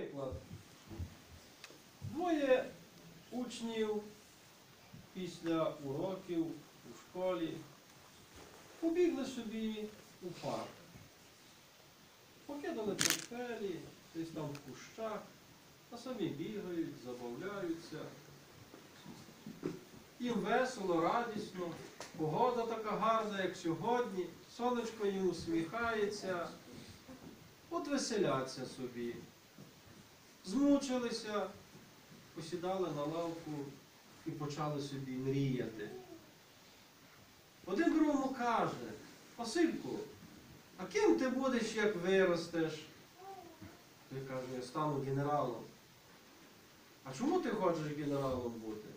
Наприклад, двоє учнів після уроків у школі побігли собі у парк. Покидали портфелі, десь там в кущах, а самі бігають, забавляються. Їм весело, радісно, погода така гарна, як сьогодні, сонечко їм усміхається. От веселяться собі. Змучилися, посідали на лавку і почали собі мріяти. Один другому каже, Васильку, а ким ти будеш, як виростеш? Той каже, я стану генералом. А чому ти хочеш генералом бути?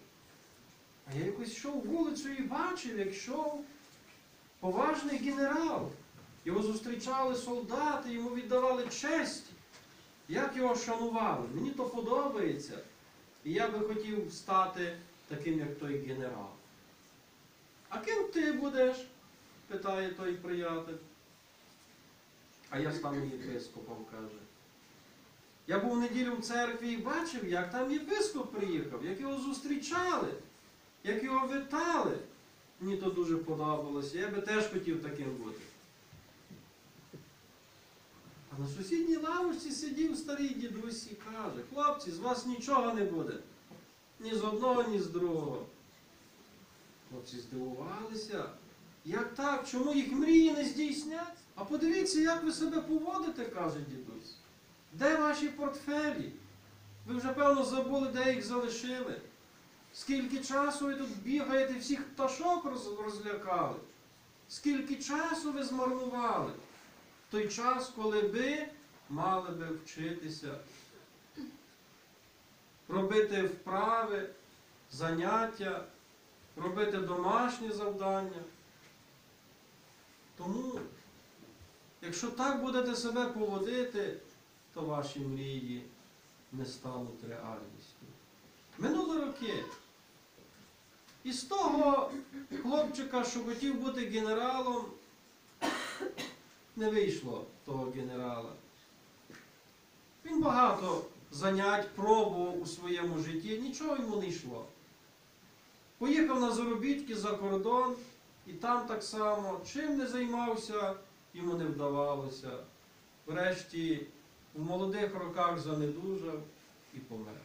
А я якось йшов вулицю і бачив, як йшов поважний генерал. Його зустрічали солдати, йому віддавали честь. Як його шанували? Мені то подобається. І я би хотів стати таким, як той генерал. А ким ти будеш? питає той приятель. А я стану єпископом, каже. Я був неділю в церкві і бачив, як там єпископ приїхав, як його зустрічали, як його вітали. Мені то дуже подобалося. Я би теж хотів таким бути. А на сусідній лавочці сидів старий дідусь і каже, хлопці, з вас нічого не буде. Ні з одного, ні з другого. Хлопці здивувалися. Як так? Чому їх мрії не здійсняться? А подивіться, як ви себе поводите, каже дідусь. Де ваші портфелі? Ви вже, певно, забули, де їх залишили. Скільки часу ви тут бігаєте, всіх пташок розлякали? Скільки часу ви змарнували? Той час, коли ви мали би вчитися, робити вправи, заняття, робити домашні завдання. Тому, якщо так будете себе поводити, то ваші мрії не стануть реальністю. Минули роки. І з того хлопчика, що хотів бути генералом, не вийшло того генерала. Він багато занять пробував у своєму житті, нічого йому не йшло. Поїхав на заробітки за кордон, і там так само, чим не займався, йому не вдавалося. Врешті в молодих роках занедужав і помер.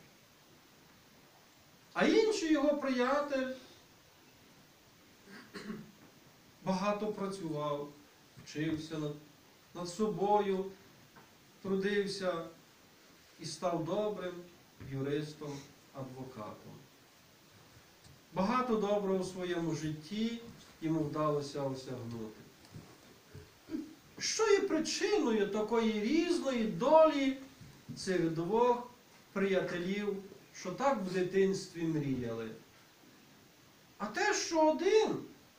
А інший його приятель багато працював, вчився над, собою, трудився і став добрим юристом, адвокатом. Багато доброго у своєму житті йому вдалося осягнути. Що є причиною такої різної долі цих двох приятелів, що так в дитинстві мріяли? А те, що один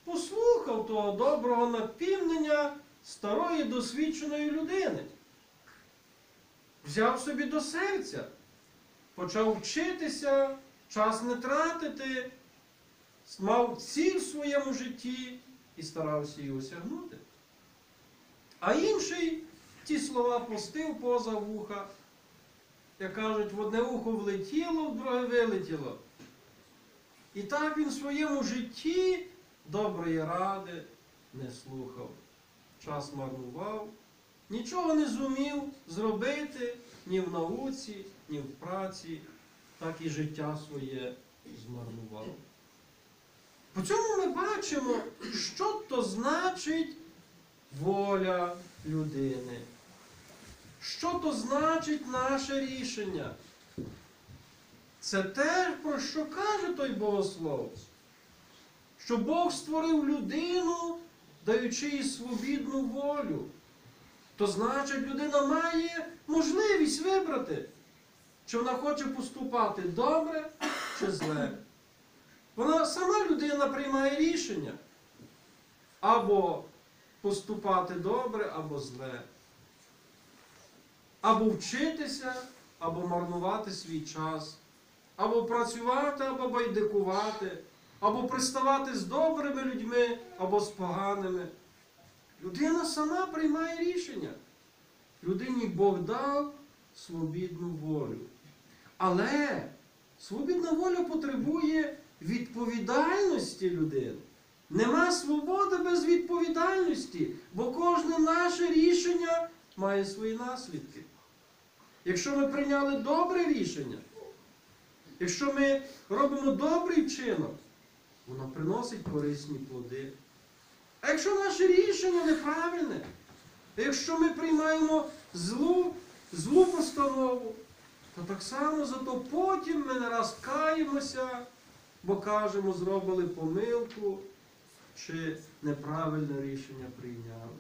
послухав того доброго напівнення старої досвідченої людини, взяв собі до серця, почав вчитися, час не тратити, мав ціль в своєму житті і старався її осягнути. А інший ті слова пустив поза вуха, як кажуть, в одне ухо влетіло, в друге вилетіло. І так він в своєму житті доброї ради не слухав. Час марнував, нічого не зумів зробити ні в науці, ні в праці, так і життя своє змарнував. По цьому ми бачимо, що то значить воля людини. Що то значить наше рішення? Це те, про що каже той богослов. Що Бог створив людину, даючи їй свобідну волю. То значить, людина має можливість вибрати, чи вона хоче поступати добре чи зле. Вона сама людина приймає рішення. Або поступати добре, або зле. Або вчитися, або марнувати свій час, або працювати, або байдикувати, або приставати з добрими людьми, або з поганими. Людина сама приймає рішення. Людині Бог дав свобідну волю. Але свобідна воля потребує відповідальності людини. Нема свободи без відповідальності, бо кожне наше рішення має свої наслідки. Якщо ми прийняли добре рішення, якщо ми робимо добрий вчинок, воно приносить корисні плоди. А якщо наше рішення неправильне, якщо ми приймаємо злу, злу постанову, то так само зато потім ми не раз каємося, бо кажемо, зробили помилку чи неправильне рішення прийняли.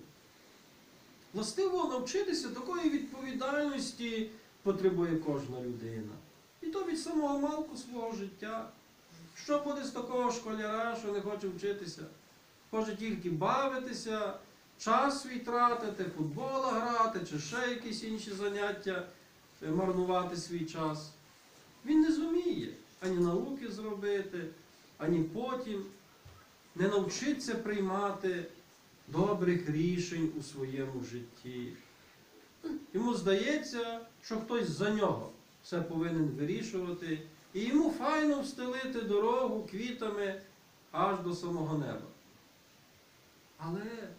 Властиво навчитися такої відповідальності потребує кожна людина. І то від самого малку свого життя. Що буде з такого школяра, що не хоче вчитися? Хоче тільки бавитися, час свій тратити, футбола грати, чи ще якісь інші заняття, е, марнувати свій час. Він не зуміє ані науки зробити, ані потім не навчиться приймати добрих рішень у своєму житті. Йому здається, що хтось за нього все повинен вирішувати, і йому файно встелити дорогу квітами аж до самого неба. Але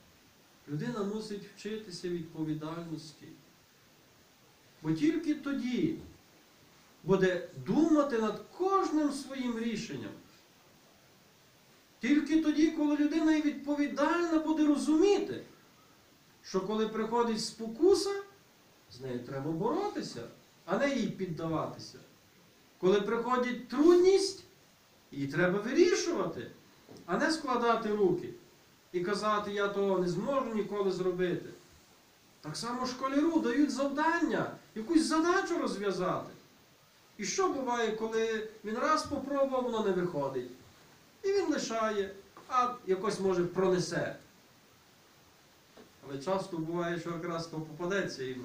людина мусить вчитися відповідальності. Бо тільки тоді буде думати над кожним своїм рішенням. Тільки тоді, коли людина і відповідальна буде розуміти, що коли приходить спокуса, з нею треба боротися, а не їй піддаватися. Коли приходить трудність, її треба вирішувати, а не складати руки і казати, я того не зможу ніколи зробити. Так само школяру дають завдання, якусь задачу розв'язати. І що буває, коли він раз попробував, воно не виходить. І він лишає, а якось може пронесе. Але часто буває, що якраз то попадеться йому.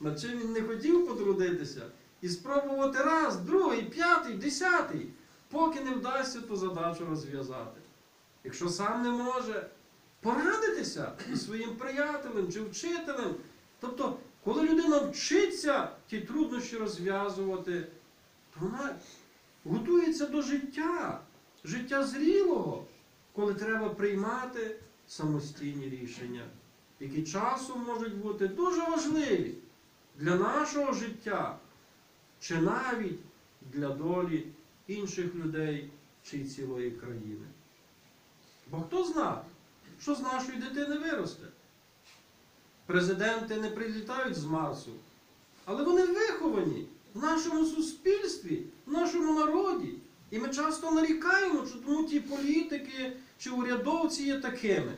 Над чим він не хотів потрудитися, і спробувати раз, другий, п'ятий, десятий, поки не вдасться ту задачу розв'язати. Якщо сам не може, порадитися із своїм приятелем чи вчителем. Тобто, коли людина вчиться ті труднощі розв'язувати, то вона готується до життя, життя зрілого, коли треба приймати самостійні рішення, які часом можуть бути дуже важливі для нашого життя, чи навіть для долі інших людей чи цілої країни. Бо хто знає, що з нашої дитини виросте? Президенти не прилітають з Марсу, але вони виховані в нашому суспільстві, в нашому народі. І ми часто нарікаємо, що тому ті політики чи урядовці є такими.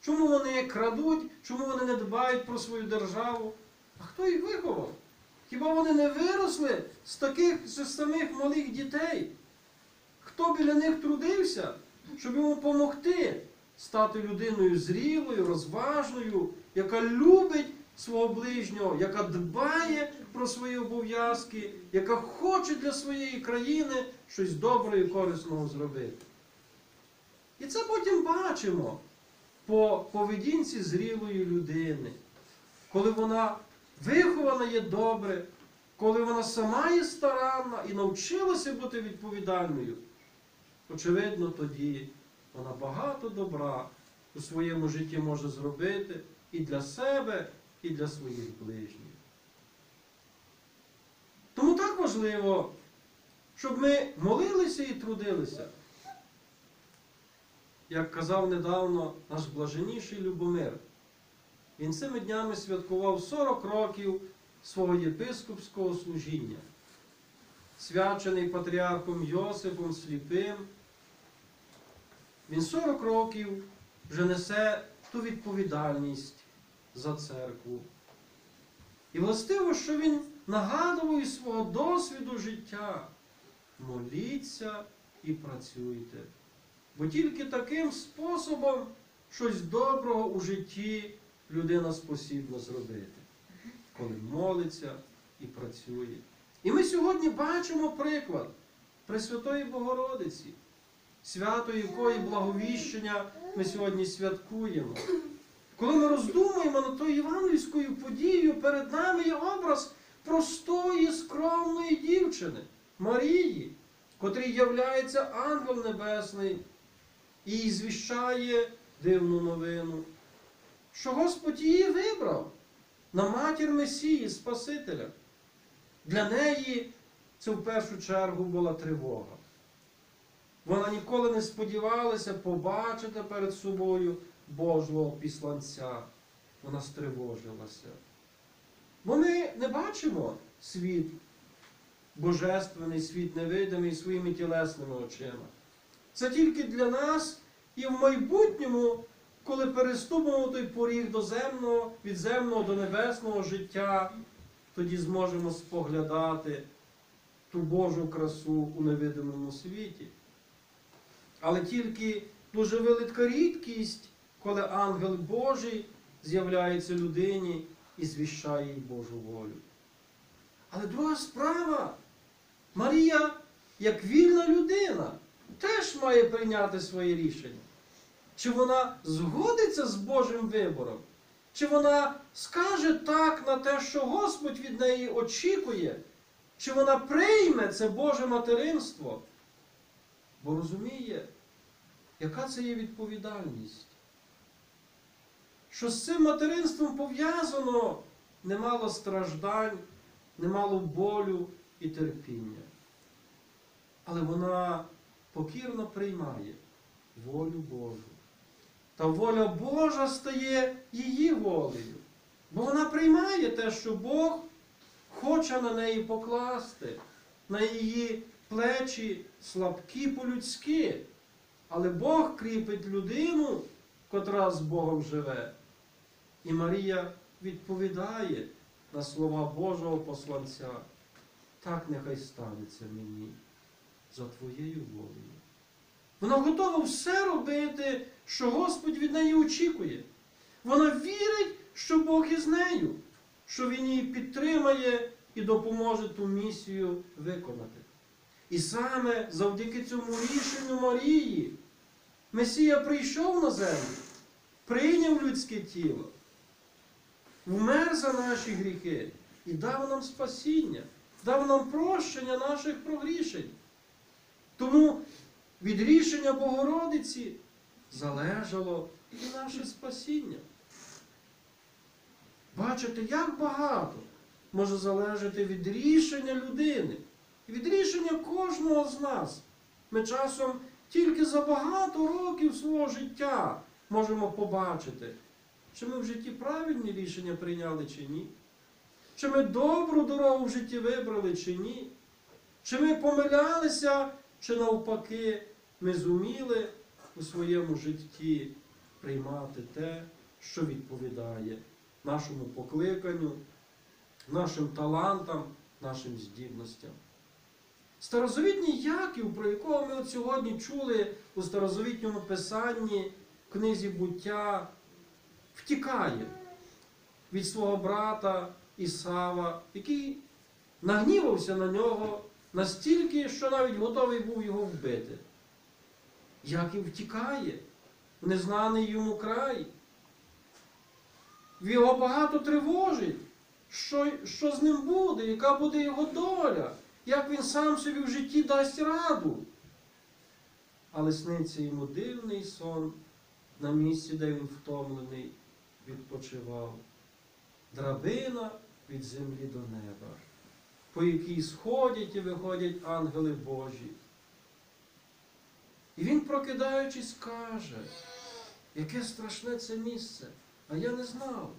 Чому вони крадуть, чому вони не дбають про свою державу? А хто їх виховав? Хіба вони не виросли з таких з самих малих дітей? Хто біля них трудився, щоб йому допомогти стати людиною зрілою, розважною, яка любить свого ближнього, яка дбає про свої обов'язки, яка хоче для своєї країни щось добре і корисного зробити. І це потім бачимо по поведінці зрілої людини, коли вона вихована є добре, коли вона сама є старанна і навчилася бути відповідальною. Очевидно, тоді вона багато добра у своєму житті може зробити і для себе, і для своїх ближніх. Тому так важливо, щоб ми молилися і трудилися. Як казав недавно наш блаженніший Любомир, він цими днями святкував 40 років свого єпископського служіння, свячений патріархом Йосипом Сліпим. Він 40 років вже несе ту відповідальність за церкву. І властиво, що він нагадував свого досвіду життя. Моліться і працюйте. Бо тільки таким способом щось доброго у житті людина спосібна зробити, коли молиться і працює. І ми сьогодні бачимо приклад Пресвятої Богородиці, свято якої благовіщення ми сьогодні святкуємо. Коли ми роздумуємо над тою євангельською подією, перед нами є образ простої, скромної дівчини, Марії, котрій являється ангел небесний і звіщає дивну новину, що Господь її вибрав на матір Месії, Спасителя. Для неї це в першу чергу була тривога. Вона ніколи не сподівалася побачити перед собою Божого післанця. Вона стривожилася. Бо ми не бачимо світ божественний, світ невидимий своїми тілесними очима. Це тільки для нас і в майбутньому, коли переступимо той поріг до земного, від земного до небесного життя, тоді зможемо споглядати ту Божу красу у невидимому світі. Але тільки дуже велика рідкість, коли ангел Божий з'являється людині і звіщає їй Божу волю. Але друга справа, Марія, як вільна людина, теж має прийняти своє рішення. Чи вона згодиться з Божим вибором? Чи вона скаже так на те, що Господь від неї очікує? Чи вона прийме це Боже материнство? Бо розуміє, яка це є відповідальність? Що з цим материнством пов'язано немало страждань, немало болю і терпіння. Але вона покірно приймає волю Божу. Та воля Божа стає її волею. Бо вона приймає те, що Бог хоче на неї покласти, на її плечі слабкі по-людськи. Але Бог кріпить людину, котра з Богом живе. І Марія відповідає на слова Божого посланця. Так нехай станеться мені за твоєю волею. Вона готова все робити, що Господь від неї очікує. Вона вірить, що Бог із нею, що Він її підтримає і допоможе ту місію виконати. І саме завдяки цьому рішенню Марії Месія прийшов на землю, прийняв людське тіло, вмер за наші гріхи і дав нам спасіння, дав нам прощення наших прогрішень. Тому від рішення Богородиці залежало і наше спасіння. Бачите, як багато може залежати від рішення людини, від рішення кожного з нас. Ми часом тільки за багато років свого життя можемо побачити, чи ми в житті правильні рішення прийняли чи ні. Чи ми добру дорогу в житті вибрали чи ні. Чи ми помилялися, чи навпаки ми зуміли у своєму житті приймати те, що відповідає нашому покликанню, нашим талантам, нашим здібностям. Старозавітній Яків, про якого ми от сьогодні чули у старозавітньому писанні в книзі буття, втікає від свого брата Ісава, який нагнівався на нього настільки, що навіть готовий був його вбити. Яків втікає в незнаний йому край. Його багато тривожить, що, що з ним буде, яка буде його доля, як він сам собі в житті дасть раду. Але сниться йому дивний сон на місці, де він втомлений, відпочивав. Драбина від землі до неба, по якій сходять і виходять ангели Божі. І він, прокидаючись, каже, яке страшне це місце, а я не знав.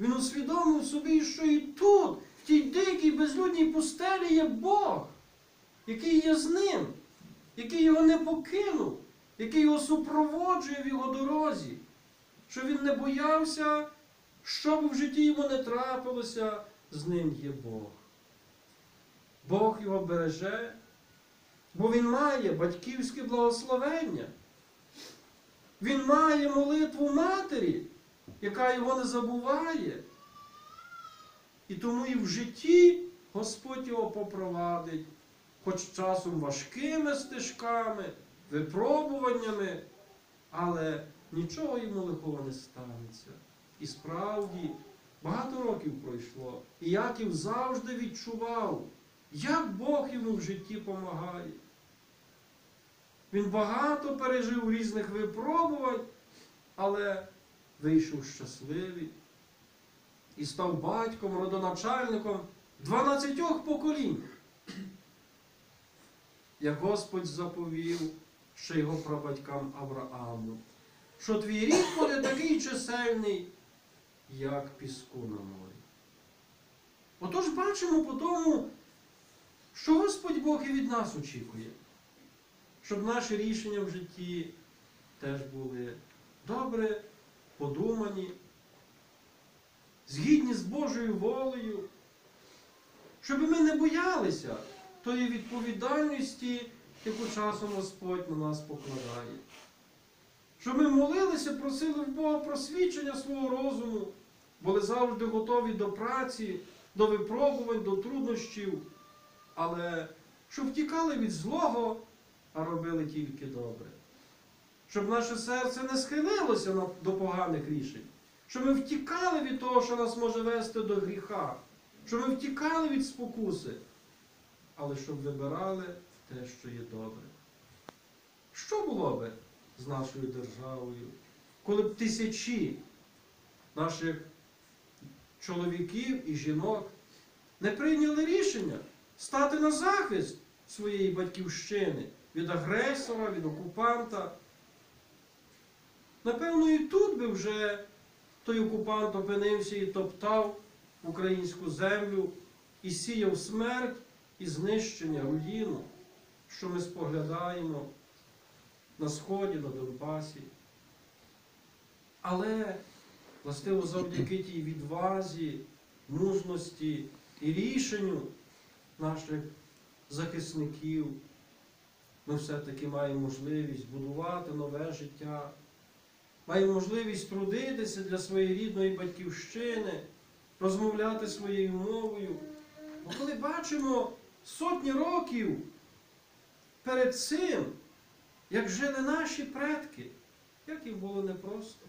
Він усвідомив собі, що і тут, в тій дикій безлюдній пустелі є Бог, який є з ним, який його не покинув, який його супроводжує в його дорозі, що він не боявся, що б в житті йому не трапилося, з ним є Бог. Бог його береже, бо він має батьківське благословення. Він має молитву матері, яка його не забуває. І тому і в житті Господь його попровадить, хоч часом важкими стежками, випробуваннями, але нічого йому лихого не станеться. І справді Багато років пройшло. І Яків завжди відчував, як Бог йому в житті допомагає. Він багато пережив різних випробувань, але вийшов щасливий і став батьком, родоначальником 12 поколінь. Як Господь заповів ще його прабатькам Аврааму, що твій рід буде такий чисельний, як піску на морі. Отож бачимо по тому, що Господь Бог і від нас очікує, щоб наші рішення в житті теж були добре, подумані, згідні з Божою волею, щоб ми не боялися тої відповідальності, яку часом Господь на нас покладає. Щоб ми молилися, просили в Бога просвідчення свого розуму, були завжди готові до праці, до випробувань, до труднощів, але щоб втікали від злого, а робили тільки добре. Щоб наше серце не схилилося до поганих рішень, щоб ми втікали від того, що нас може вести до гріха, щоб ми втікали від спокуси, але щоб вибирали те, що є добре. Що було би з нашою державою, коли б тисячі наших чоловіків і жінок не прийняли рішення стати на захист своєї батьківщини від агресора, від окупанта? Напевно, і тут би вже той окупант опинився і топтав українську землю і сіяв смерть і знищення, руїну, що ми споглядаємо на Сході, на Донбасі. Але, властиво, завдяки тій відвазі, мужності і рішенню наших захисників, ми все-таки маємо можливість будувати нове життя, маємо можливість трудитися для своєї рідної батьківщини, розмовляти своєю мовою. Бо коли бачимо сотні років перед цим, як жили наші предки, як їм було непросто.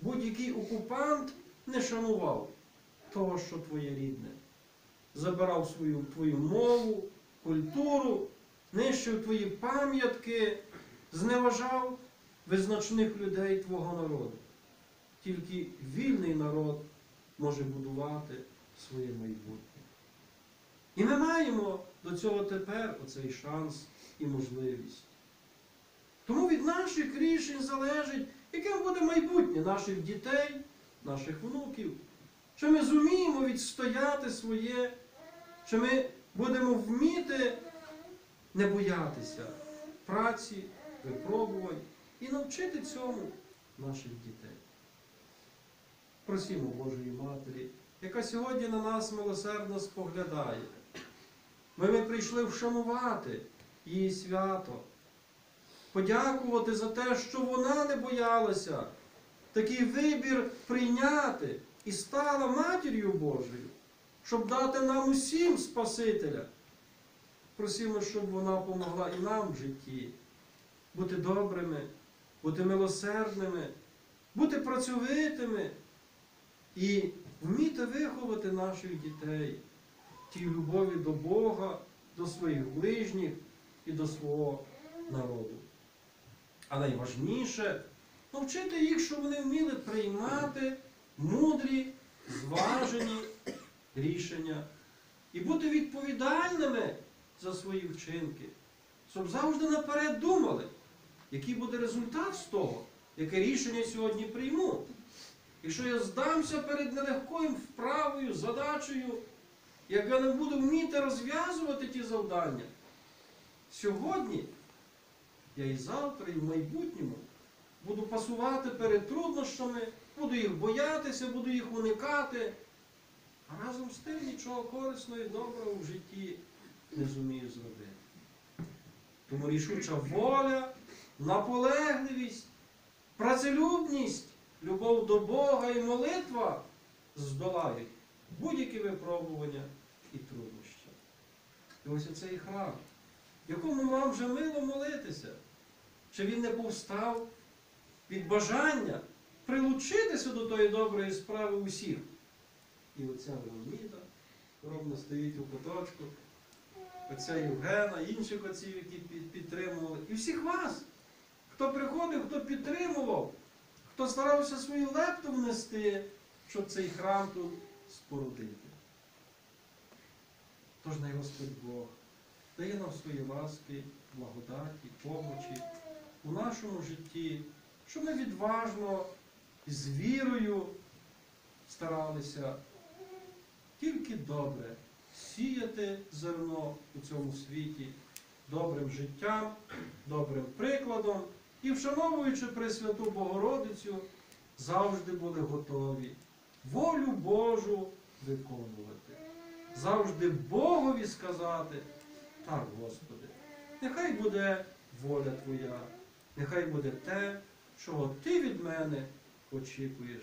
Будь-який окупант не шанував того, що твоє рідне. Забирав свою твою мову, культуру, нищив твої пам'ятки, зневажав визначних людей твого народу. Тільки вільний народ може будувати своє майбутнє. І ми маємо до цього тепер оцей шанс і можливість. Тому від наших рішень залежить, яким буде майбутнє наших дітей, наших внуків. Чи ми зуміємо відстояти своє, чи ми будемо вміти не боятися праці, випробувань і навчити цьому наших дітей. Просімо Божої Матері, яка сьогодні на нас милосердно споглядає. Ми, ми прийшли вшанувати її свято, подякувати за те, що вона не боялася такий вибір прийняти і стала матір'ю Божою, щоб дати нам усім Спасителя. Просимо, щоб вона помогла і нам в житті бути добрими, бути милосердними, бути працьовитими і вміти виховати наших дітей тій любові до Бога, до своїх ближніх і до свого народу. А найважніше навчити їх, щоб вони вміли приймати мудрі, зважені рішення і бути відповідальними за свої вчинки, щоб завжди наперед думали, який буде результат з того, яке рішення сьогодні прийму. Якщо я здамся перед нелегкою вправою, задачею, як я не буду вміти розв'язувати ті завдання, сьогодні я і завтра, і в майбутньому буду пасувати перед труднощами, буду їх боятися, буду їх уникати, а разом з тим нічого корисного і доброго в житті не зумію зробити. Тому рішуча воля, наполегливість, працелюбність, любов до Бога і молитва здолають будь-які випробування і труднощі. І ось оцей храм, якому вам вже мило молитися, чи він не повстав від бажання прилучитися до тої доброї справи усіх. І оця Леоніда скромно стоїть у куточку, оця Євгена, інших отців, які підтримували. І всіх вас, хто приходив, хто підтримував, хто старався свою лепту внести, щоб цей храм тут спорудити. Тож най Господь Бог дає нам свої ласки, благодаті, помочі у нашому житті, щоб ми відважно з вірою старалися тільки добре сіяти зерно у цьому світі добрим життям, добрим прикладом і, вшановуючи Пресвяту Богородицю, завжди були готові волю Божу виконувати. Завжди Богові сказати, так, Господи, нехай буде воля Твоя, нехай буде те, чого Ти від мене очікуєш.